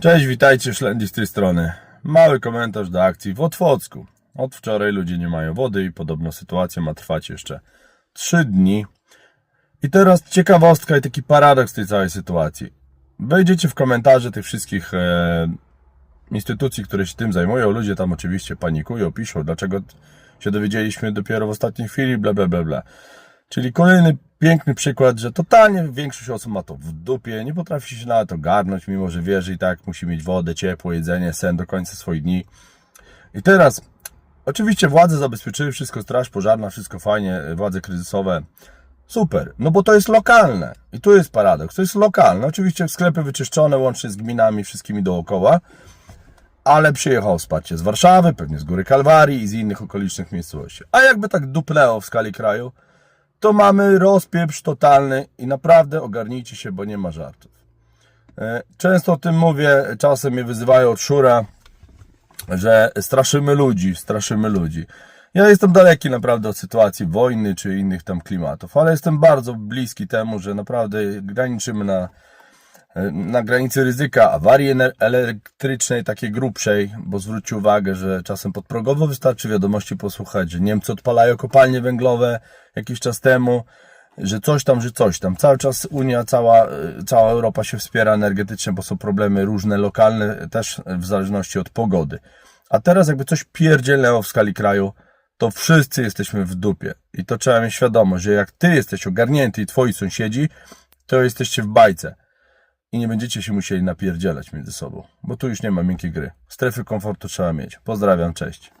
Cześć, witajcie, Szlendi z tej strony. Mały komentarz do akcji w Otwocku. Od wczoraj ludzie nie mają wody i podobno sytuacja ma trwać jeszcze 3 dni. I teraz ciekawostka i taki paradoks tej całej sytuacji. Wejdziecie w komentarze tych wszystkich e, instytucji, które się tym zajmują. Ludzie tam oczywiście panikują, piszą, dlaczego się dowiedzieliśmy dopiero w ostatniej chwili, bla, bla, bla, bla. Czyli kolejny piękny przykład, że totalnie większość osób ma to w dupie, nie potrafi się nawet ogarnąć, mimo że wie, że i tak musi mieć wodę, ciepło, jedzenie, sen do końca swoich dni. I teraz, oczywiście władze zabezpieczyły wszystko, straż pożarna, wszystko fajnie, władze kryzysowe, super, no bo to jest lokalne. I tu jest paradoks, to jest lokalne. Oczywiście sklepy wyczyszczone, łącznie z gminami, wszystkimi dookoła, ale przyjechało wsparcie z Warszawy, pewnie z Góry Kalwarii i z innych okolicznych miejscowości. A jakby tak dupnęło w skali kraju, to mamy rozpieprz totalny i naprawdę ogarnijcie się, bo nie ma żartów. E, Często o tym mówię, czasem mnie wyzywają od szura, że straszymy ludzi, straszymy ludzi. Ja jestem daleki naprawdę od sytuacji wojny czy innych tam klimatów, ale jestem bardzo bliski temu, że naprawdę graniczymy na, na granicy ryzyka awarii elektrycznej, takiej grubszej, bo zwróćcie uwagę, że czasem podprogowo wystarczy wiadomości posłuchać, że Niemcy odpalają kopalnie węglowe jakiś czas temu, że coś tam, że coś tam. Cały czas Unia, cała, y, cała Europa się wspiera energetycznie, bo są problemy różne, lokalne, też w zależności od pogody. A teraz jakby coś pierdzielnęło w skali kraju, to wszyscy jesteśmy w dupie. I to trzeba mieć świadomość, że jak ty jesteś ogarnięty i twoi sąsiedzi, to jesteście w bajce. I nie będziecie się musieli napierdzielać między sobą, bo tu już nie ma miękkiej gry. Strefy komfortu trzeba mieć. Pozdrawiam, cześć.